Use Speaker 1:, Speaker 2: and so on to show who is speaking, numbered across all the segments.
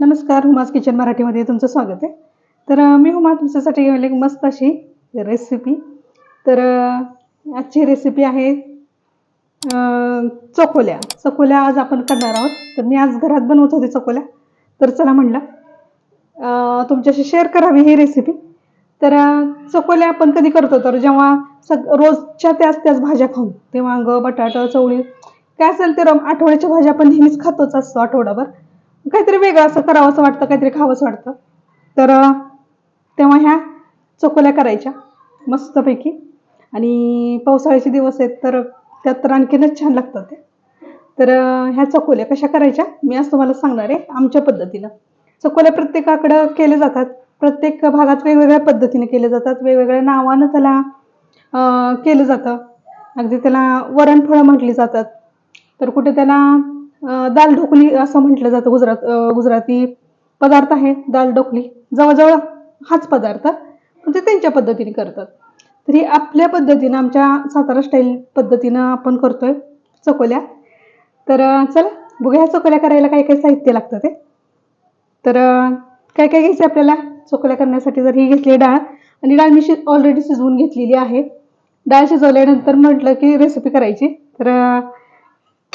Speaker 1: नमस्कार hummus kitchen मराठीमध्ये तुमचं स्वागत आहे. तर मी हुमा तुमच्यासाठी घेऊन एक मस्त अशी रेसिपी तर आजची रेसिपी आहे चकोल्या. चकोल्या आज आपण करणार आहोत. तर मी आज घरात बनवत होते चकोल्या. तर चला म्हणलं तुमच्याशी शेअर करावी ही रेसिपी तर चकोल्या आपण कधी करतो? तर जेव्हा सग रोजच्या त्याच त्याच भाज्या खाऊन ते वांग बटाटा चवळी काय असेल ते रम आठवड्याच्या भाज्या आपण नेहमीच खातोच असतो आठवडाभर. काहीतरी वेगळं असं करावं असं वाटतं काहीतरी खावंसं वाटतं. तर तेव्हा ह्या चकोल्या करायच्या मस्तपैकी. आणि पावसाळ्याचे दिवस आहेत तर त्यात तर आणखीनच छान लागतात ते. तर ह्या चकोल्या कशा करायच्या मी आज तुम्हाला सांगणार आहे आमच्या पद्धतीनं. चकोल्या प्रत्येकाकडं केले जातात प्रत्येक भागात वेगवेगळ्या पद्धतीने केले जातात वेगवेगळ्या नावानं त्याला केलं जातं. अगदी त्याला वरणफळं म्हटली जातात. तर कुठे त्याला दाल ढोकली असं म्हटलं जातं गुजरात गुजराती पदार्थ आहे दाल ढोकली. जवळजवळ हाच पदार्थ पण ते त्यांच्या पद्धतीने करतात. तर ही आपल्या पद्धतीनं आमच्या सातारा स्टाईल पद्धतीनं आपण करतोय चकोल्या. तर चल चला बघूया चकोल्या करायला काय काय साहित्य लागतं ते. तर काय काय घ्यायचं आपल्याला? चकोल्या करण्यासाठी जर ही घेतली डाळ आणि डाळ मी शि ऑलरेडी शिजवून घेतलेली आहे. डाळ शिजवल्यानंतर म्हटलं की रेसिपी करायची. तर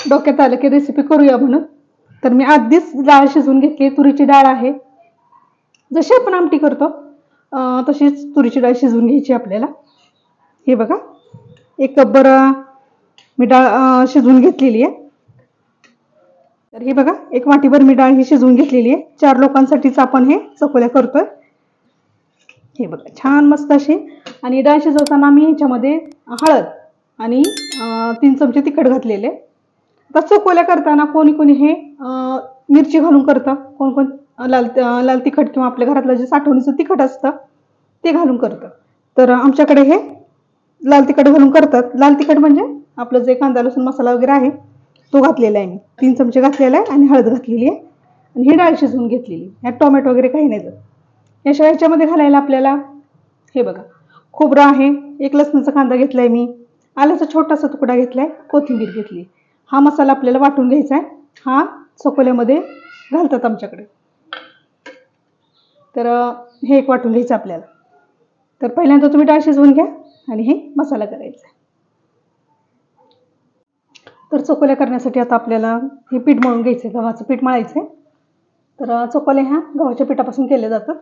Speaker 1: डोक्यात आलं की रेसिपी करूया म्हणून. तर मी आधीच डाळ शिजवून घेतली. तुरीची डाळ आहे. जशी आपण आमटी करतो तशीच तुरीची डाळ शिजवून घ्यायची आपल्याला. हे बघा. एक कपभर मी डाळ शिजवून घेतलेली आहे. तर हे बघा एक वाटीभर मी डाळ ही शिजवून घेतलेली आहे. चार लोकांसाठीच आपण हे चकोल्या करतोय. हे बघा छान मस्त अशी आणि डाळ शिजवताना मी ह्याच्यामध्ये हळद आणि तीन चमचे तिखट घातलेले. तर चकोल्या करताना कोणी कोणी हे मिरची घालून करतं? कोण कोण? लाल लाल तिखट किंवा आपल्या घरातलं जे साठवणीचं तिखट असतं ते घालून करतं. तर आमच्याकडे हे लाल तिखट घालून करतात. लाल तिखट म्हणजे आपलं जे कांदा लसूण मसाला वगैरे आहे तो घातलेला आहे मी. तीन चमचे घातलेला आहे आणि हळद घातलेली आहे आणि ही डाळ शिजवून घेतलेली ह्यात टोमॅटो वगैरे काही नाही जात. याशिवाय ह्याच्यामध्ये घालायला आपल्याला हे बघा खोबरं आहे. एक लसणाचा कांदा घेतलाय मी. आल्याचा छोटासा तुकडा घेतलाय. कोथिंबीर घेतली हा मसाला आपल्याला वाटून घ्यायचा आहे. हा चकोल्यामध्ये घालतात आमच्याकडे. तर हे एक वाटून घ्यायचं आपल्याला. तर पहिल्यांदा तुम्ही डाळ शिजवून घ्या आणि हे मसाला करायचा आहे. तर चकोल्या करण्यासाठी आता आपल्याला हे पीठ मळून घ्यायचं आहे गव्हाचं पीठ मळायचं आहे. तर चकोल्या ह्या गव्हाच्या पिठापासून केल्या जातात.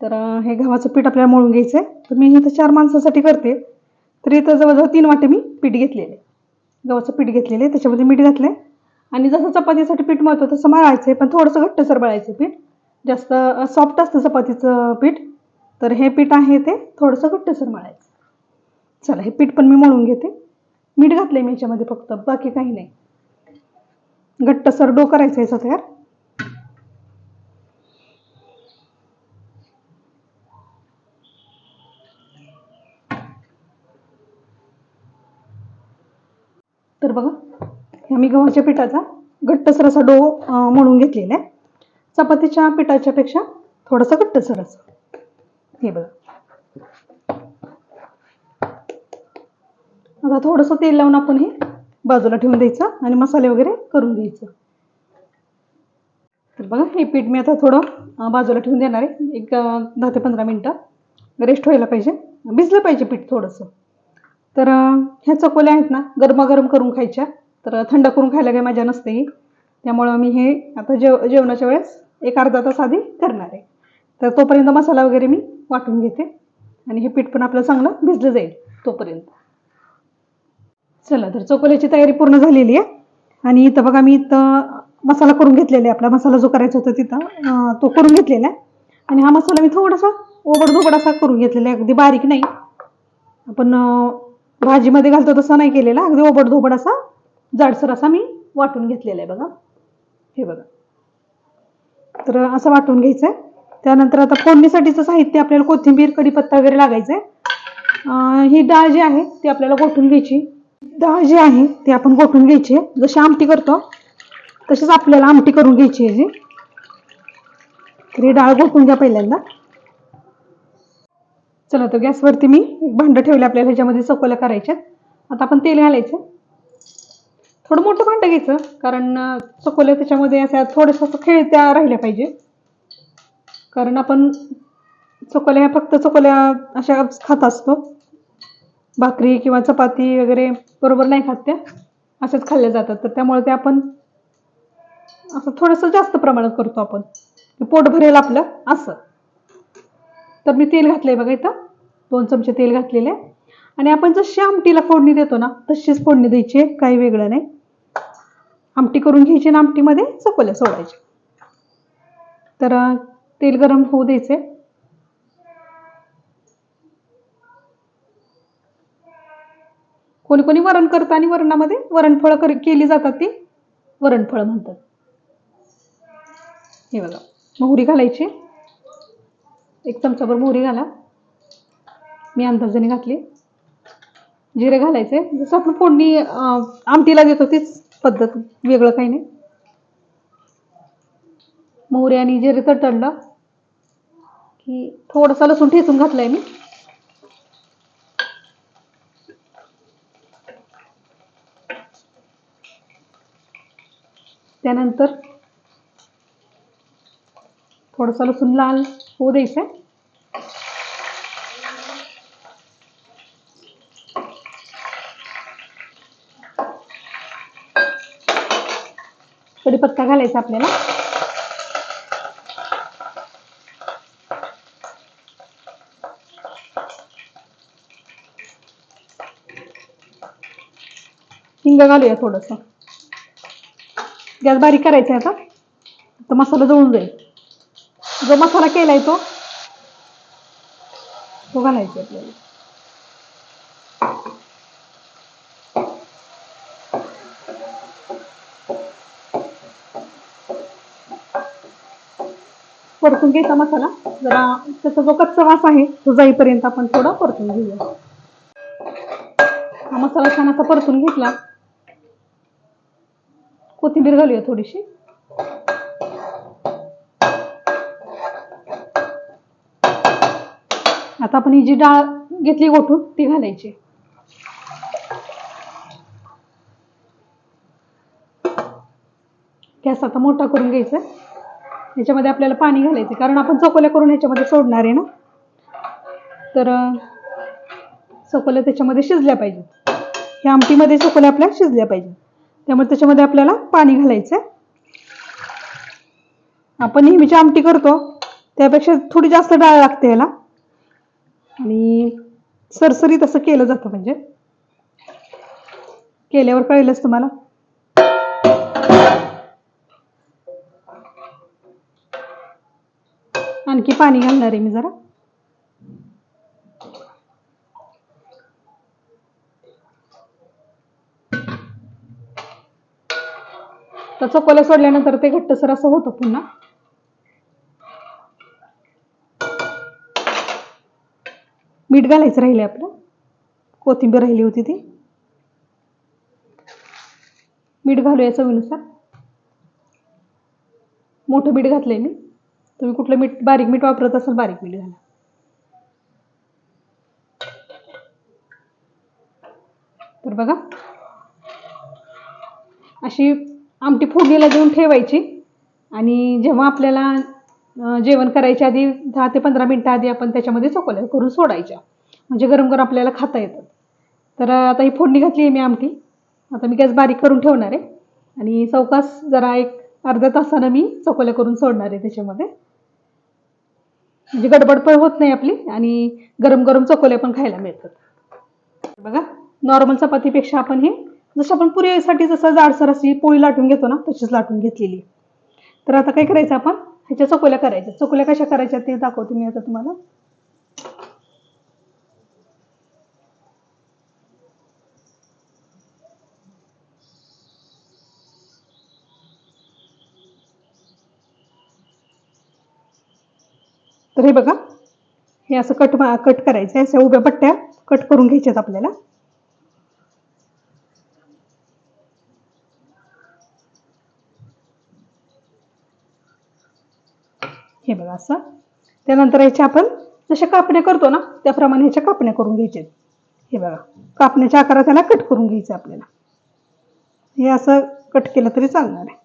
Speaker 1: तर हे गव्हाचं पीठ आपल्याला मळून घ्यायचं आहे. तर मी इथं चार माणसासाठी करते. तर इथं जवळजवळ तीन वाटे मी पीठ घेतलेले आहे. गव्हाचं पीठ घेतलेलं आहे त्याच्यामध्ये मीठ घातलं आहे आणि जसं चपातीसाठी पीठ मळतो तसं मळायचं आहे पण थोडंसं घट्टसर मळायचं पीठ. जास्त सॉफ्ट असतं चपातीचं पीठ. तर हे पीठ आहे ते थोडंसं घट्टसर मळायचं. चला हे पीठ पण मी मळून घेते. मीठ घातलं आहे मी याच्यामध्ये फक्त बाकी काही नाही. घट्टसर डो करायचं याचा तयार. तर बघा ह्या मी गव्हाच्या पिठाचा घट्टसर असा डो म्हणून घेतलेला आहे. चपातीच्या पिठाच्या पेक्षा थोडासा घट्टसर असा. हे बघा. आता थोडंसं तेल लावून आपण हे बाजूला ठेवून द्यायचं आणि मसाले वगैरे करून घ्यायचं तर बघा हे पीठ मी आता थोडं बाजूला ठेवून देणार आहे. एक दहा ते पंधरा मिनटं रेस्ट व्हायला पाहिजे. भिजलं पाहिजे पीठ थोडंसं. तर ह्या चकोल्या आहेत ना गरमागरम करून खायच्या. तर थंड करून खायला काही मजा नसते त्यामुळं मी हे आता जेव जेवणाच्या वेळेस एक अर्धा तास आधी करणार आहे. तर तोपर्यंत मसाला वगैरे मी वाटून घेते. आणि हे पीठ पण आपलं चांगलं भिजलं जाईल तोपर्यंत. चला तर चकोल्याची तयारी पूर्ण झालेली आहे. आणि इथं बघा मी इथं मसाला करून घेतलेला आहे. आपला मसाला जो करायचा होता तिथं तो करून घेतलेला आहे. आणि हा मसाला मी थोडासा ओबडधोबड असा करून घेतलेला आहे. अगदी बारीक नाही. आपण भाजीमध्ये घालतो तसा नाही केलेला. अगदी ओबड धोबड असा जाडसर असा मी वाटून घेतलेला आहे बघा. हे बघा. तर असं वाटून घ्यायचं आहे त्यानंतर आता फोडणीसाठीचं साहित्य आपल्याला कोथिंबीर कढीपत्ता वगैरे लागायचं आहे ही डाळ जी आहे ती आपल्याला गोठून घ्यायची. डाळ जी आहे ती आपण गोठून घ्यायची आहे. जशी आमटी करतो तशीच आपल्याला आमटी करून घ्यायची आहे जी. तर ही डाळ गोठून घ्या पहिल्यांदा. चला तर गॅसवरती मी एक भांडं ठेवलं आपल्याला ह्याच्यामध्ये चकोल्या करायच्यात. आता आपण तेल घालायचं. थोडं मोठं भांडं घ्यायचं कारण चकोल्या त्याच्यामध्ये अशा थोडंसं असं खेळत्या राहिल्या पाहिजे. कारण आपण चकोल्या ह्या फक्त चकोल्या अशा खात असतो. भाकरी किंवा चपाती वगैरे बरोबर नाही खात त्या. अशाच खाल्ल्या जातात. तर त्यामुळे ते आपण असं थोडंसं जास्त प्रमाणात करतो आपण. पोट भरेल आपलं असं. तर मी तेल घातलं आहे बघा इथं. दोन चमचे तेल घातलेले. आहे. आणि आपण जशी आमटीला फोडणी देतो ना तशीच फोडणी द्यायची आहे, काही वेगळं नाही. आमटी करून घ्यायची ना आमटीमध्ये चकोल्या सोडायची तर तेल गरम होऊ द्यायचे कोणी कोणी वरण करतं आणि वरणामध्ये वरणफळं कर केली जातात ती. वरणफळं म्हणतात. हे बघा मोहरी घालायची. एक चमचाभर मोहरी घाला. मी अंदाजाने घातली. जिरे घालायचे. जसं आपण फोडणी आमटीला देतो तीच पद्धत. वेगळं काही नाही. मोहरी आणि जिरे तडतडलं की थोडंसं लसूण ठेचून घातलंय मी. त्यानंतर थोडंसं लसूण लाल होऊ द्यायचं. कढीपत्ता घालायचा आपल्याला. हिंग घालूया थोडंसं. गॅस बारीक करायचा आहे आता. तर मसाला जळून जाईल. जो मसाला केलाय तो. तो घालायचा आपल्याला. परतून घ्यायचा मसाला. जरा त्याचा जो कच्चा वास आहे तो जाईपर्यंत आपण थोडा परतून घेऊया. हा मसाला छान असा परतून घेतला. कोथिंबीर घालूया थोडीशी. आता आपण ही जी डाळ घेतली गोठून ती घालायची. गॅस आता मोठा करून घ्यायचा याच्यामध्ये आपल्याला पाणी घालायचं कारण आपण चकोल्या करून याच्यामध्ये सोडणार आहे ना? तर चकोल्या त्याच्यामध्ये शिजल्या पाहिजेत. ह्या आमटीमध्ये चकोल्या आपल्या शिजल्या पाहिजेत. त्यामुळे त्याच्यामध्ये आपल्याला पाणी घालायचं आहे. आपण नेहमीची आमटी करतो. त्यापेक्षा थोडी जास्त डाळ लागते याला. आणि सरसरीत असं केलं जातं म्हणजे. केल्यावर कळेलच तुम्हाला? आणखी पाणी घालणार आहे मी जरा. तर चकोल्या सोडल्यानंतर ते घट्टसर असं होतं पुन्हा. मीठ घालायचं राहिले आपलं. कोथिंबीर राहिली होती ती. मीठ घालूया चवीनुसार. मोठं मीठ घातलंय मी. तुम्ही कुठलं मीठ बारीक मीठ वापरत असाल बारीक मीठ घाला. तर बघा. अशी आमटी फोडणीला देऊन ठेवायची. आणि जेव्हा आपल्याला जेवण करायच्या आधी दहा ते पंधरा मिनटं आधी आपण त्याच्यामध्ये चकोल्या करून सोडायच्या. म्हणजे गरम गरम आपल्याला खाता येतात तर आता ही फोडणी घातली आहे मी आमटी. आता मी गॅस बारीक करून ठेवणार आहे. आणि चौकास जरा एक अर्ध्या तासानं मी चकोल्या करून सोडणार आहे त्याच्यामध्ये. म्हणजे गडबड पण होत नाही आपली आणि गरम गरम चकोल्या पण खायला मिळतात. बघा नॉर्मल चपातीपेक्षा आपण हे जसं आपण पुरीसाठी जसं जाडसर अशी पोळी लाटून घेतो ना तशीच लाटून घेतलेली तर आता काय करायचं आपण? ह्याच्या चकोल्या करायच्या. चकोल्या कशा करायच्या ते दाखवते मी आता तुम्हाला. तर हे बघा. हे असं कट कट करायचं आहे. अशा उभ्या पट्ट्या कट करून घ्यायच्यात आपल्याला. हे बघा असं. त्यानंतर ह्याच्या आपण जशा कापण्या करतो ना त्याप्रमाणे ह्याच्या कापण्या करून घ्यायच्या हे बघा कापण्याच्या आकारात त्याला कट करून घ्यायचं आपल्याला. हे असं कट केलं तरी चालणार आहे.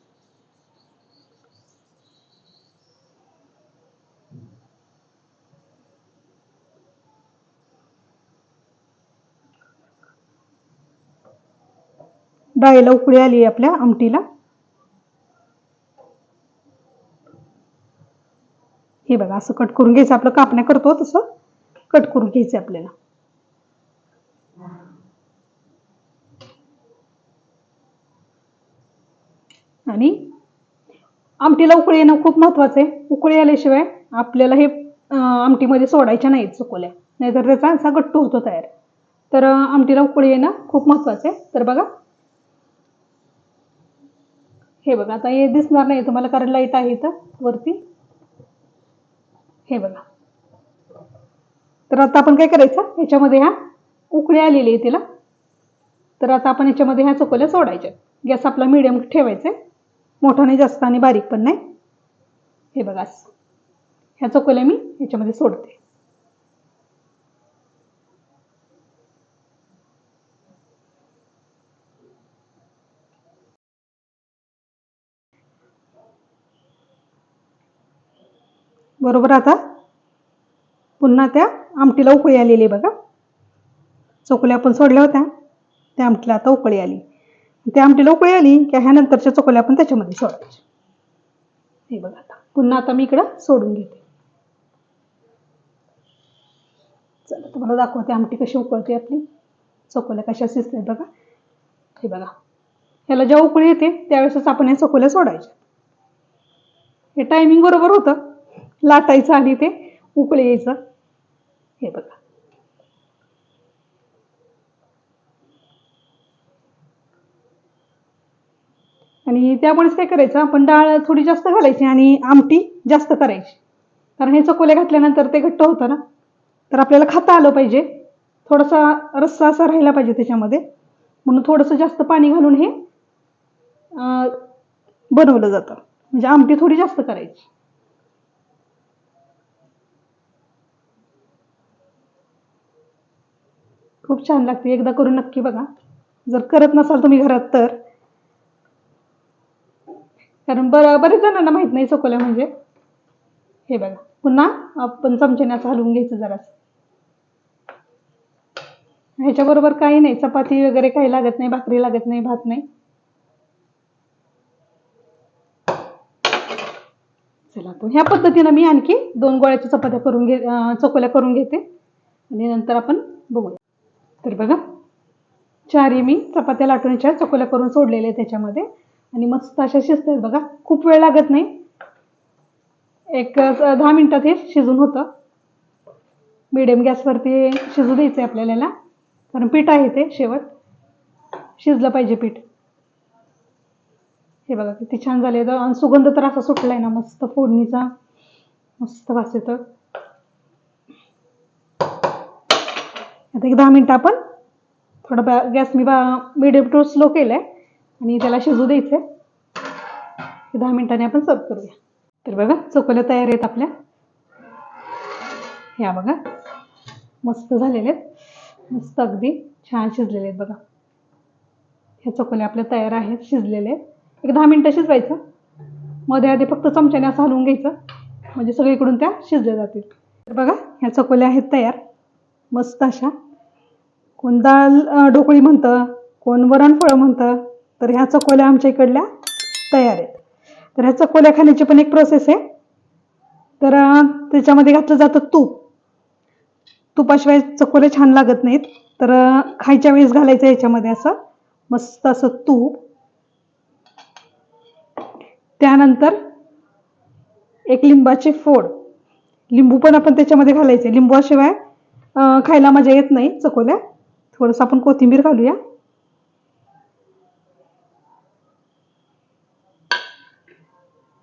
Speaker 1: डाळीला उकळी आली आपल्या आमटीला. हे बघा असं कट करून घ्यायचं. आपलं कापण्या करतो तसं. कट करून घ्यायचं आपल्याला. आणि आमटीला उकळी येणं खूप महत्वाचं आहे. उकळी आल्याशिवाय आपल्याला हे आमटीमध्ये सोडायच्या नाहीत चुकवल्या नाहीतर त्याचा असा गट्टू होतो तयार. तर आमटीला उकळी येणं खूप महत्वाचं आहे. तर बघा. हे बघा आता हे दिसणार नाही. तुम्हाला कारण लाइट आहे इथं वरती. हे बघा. तर आता आपण काय करायचं? याच्यामध्ये ह्या उकळ्या आलेली आहे तिला. तर आता आपण याच्यामध्ये ह्या चकोल्या सोडायच्या. गॅस आपला मिडियम ठेवायचा आहे. मोठा नाही जास्त आणि बारीक पण नाही. हे बघा ह्या चकोल्या मी याच्यामध्ये सोडते. बरोबर आता? पुन्हा त्या आमटीला उकळी आलेली आहे बघा. चकोल्या आपण सोडल्या होत्या. त्या आमटीला आता उकळी आली. त्या आमटीला उकळी आली की ह्यानंतरच्या चोकल्या आपण त्याच्यामध्ये सोडायच्या. हे बघा आता. पुन्हा आता मी इकडं सोडून घेते. चला तुम्हाला दाखवते आमटी कशी उकळते आपली. चकोल्या कशा शिजतात बघा. हे बघा. ह्याला जेव्हा उकळी येते त्यावेळेसच आपण या चकोल्या सोडायच्या. हे टायमिंग बरोबर होतं. लाटायचं आणि ते उकळी यायचं. हे बघा. आणि त्यामुळेच काय करायचं आपण डाळ थोडी जास्त घालायची आणि आमटी जास्त करायची. कारण हे चकोल्या घातल्यानंतर ते घट्ट होतं ना. तर आपल्याला खाता आलं पाहिजे. थोडासा रस्सा असा राहिला पाहिजे त्याच्यामध्ये. म्हणून थोडंसं जास्त पाणी घालून हे बनवलं जातं. म्हणजे आमटी थोडी जास्त करायची. खूप छान लागते. एकदा करून नक्की बघा. जर करत नसाल तुम्ही घरात तर. कारण बरं बरेच जणांना माहीत नाही चकोल्या म्हणजे. हे बघा. पुन्हा आपण चमच्याने असं हलवून घ्यायचं जरा ह्याच्याबरोबर काही नाही. चपाती वगैरे काही लागत नाही. भाकरी लागत नाही. भात नाही. चला तर ह्या पद्धतीनं मी आणखी दोन गोळ्याच्या चपात्या करून घे चकोल्या करून घेते. आणि नंतर आपण बघूया. तर बघा चारही मी चपात्या लाटूनच्या चकोल्या करून सोडलेल्या आहेत त्याच्यामध्ये. आणि मस्त अशा शिजतात बघा. खूप वेळ लागत नाही. एक दहा मिनिटात हे शिजून होतं. मिडियम गॅसवरती शिजू द्यायचं आहे आपल्याला कारण पीठ आहे ते शेवट. शिजलं पाहिजे पीठ. हे बघा किती छान झाले आणि सुगंध तर असा सुटलाय ना मस्त फोडणीचा. मस्त वास येतं. एक दहा मिनटं आपण थोडं बा गॅस मी बा मिडियम टू स्लो केलाय आणि त्याला शिजू द्यायचं आहे दहा मिनिटांनी आपण सर्व करूया. तर बघा चकोल्या तयार आहेत आपल्या. ह्या बघा मस्त झालेले आहेत. मस्त अगदी छान शिजलेले आहेत बघा. ह्या चकोल्या आपल्या तयार आहेत शिजलेले आहेत. एक दहा मिनटं शिजवायचं. मध्ये आधी फक्त चमच्याने असं हलवून घ्यायचं. म्हणजे सगळीकडून त्या शिजल्या जातील. तर बघा ह्या चकोल्या आहेत तयार. मस्त अशा. कोण डाळ ढोकळी म्हणतं कोण वरणफळं म्हणतं तर ह्या चकोल्या आमच्या इकडल्या तयार आहेत. तर ह्या चकोल्या खाण्याची पण एक प्रोसेस आहे. तर त्याच्यामध्ये घातलं जातं तूप. तुपाशिवाय चकोले छान लागत नाहीत. तर खायच्या वेळेस घालायचं याच्यामध्ये असं मस्त असं तूप. त्यानंतर एक लिंबाचे फोड. लिंबू पण आपण त्याच्यामध्ये घालायचे. लिंबूशिवाय खायला मजा येत नाही चकोल्या. थोडंसं आपण कोथिंबीर घालूया.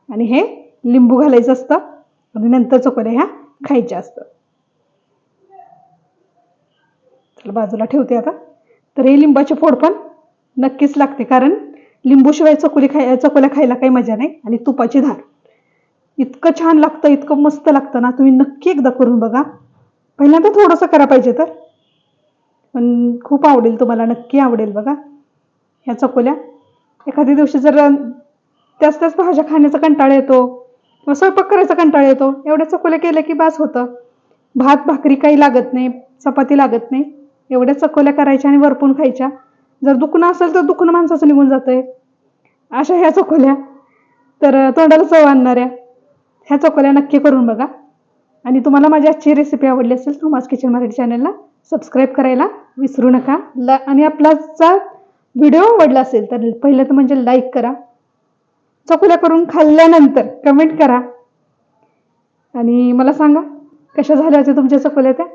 Speaker 1: आणि हे लिंबू घालायचं असतं. आणि नंतर चकोल्या ह्या खायच्या असतात चला बाजूला ठेवते आता. तर हे लिंबाचे फोड पण नक्कीच लागते कारण लिंबूशिवाय चकोली खाय चकोल्या खायला काही मजा नाही आणि तुपाची धार. इतकं छान लागतं इतकं मस्त लागतं ना तुम्ही नक्की एकदा करून बघा. पहिल्यांदा थोडंसं करा पाहिजे तर. पण खूप आवडेल तुम्हाला नक्की आवडेल बघा. ह्या चकोल्या. एखाद्या दिवशी जर त्याच त्याच भाज्या खाण्याचा कंटाळा येतो किंवा स्वयंपाक करायचा कंटाळा येतो एवढ्या चकोल्या केल्या की बास होतं. भात भाकरी काही लागत नाही चपाती लागत नाही. एवढ्या चकोल्या करायच्या आणि वरपून खायच्या. जर दुखणं असेल तर दुखणं माणसाचं निघून जातंय. अशा ह्या चकोल्या. तर तोंडाला चव आणणाऱ्या. ह्या चकोल्या नक्की करून बघा. आणि तुम्हाला माझी आजची रेसिपी आवडली असेल तर माझ किचन मराठी चॅनलला सबस्क्राईब करायला विसरू नका. ला आणि आपलाचा व्हिडिओ आवडला असेल तर पहिलं तर म्हणजे लाईक करा. चकुल्या करून खाल्ल्यानंतर कमेंट करा. आणि मला सांगा कशा झाल्या होत्या तुमच्या चकोल्या त्या?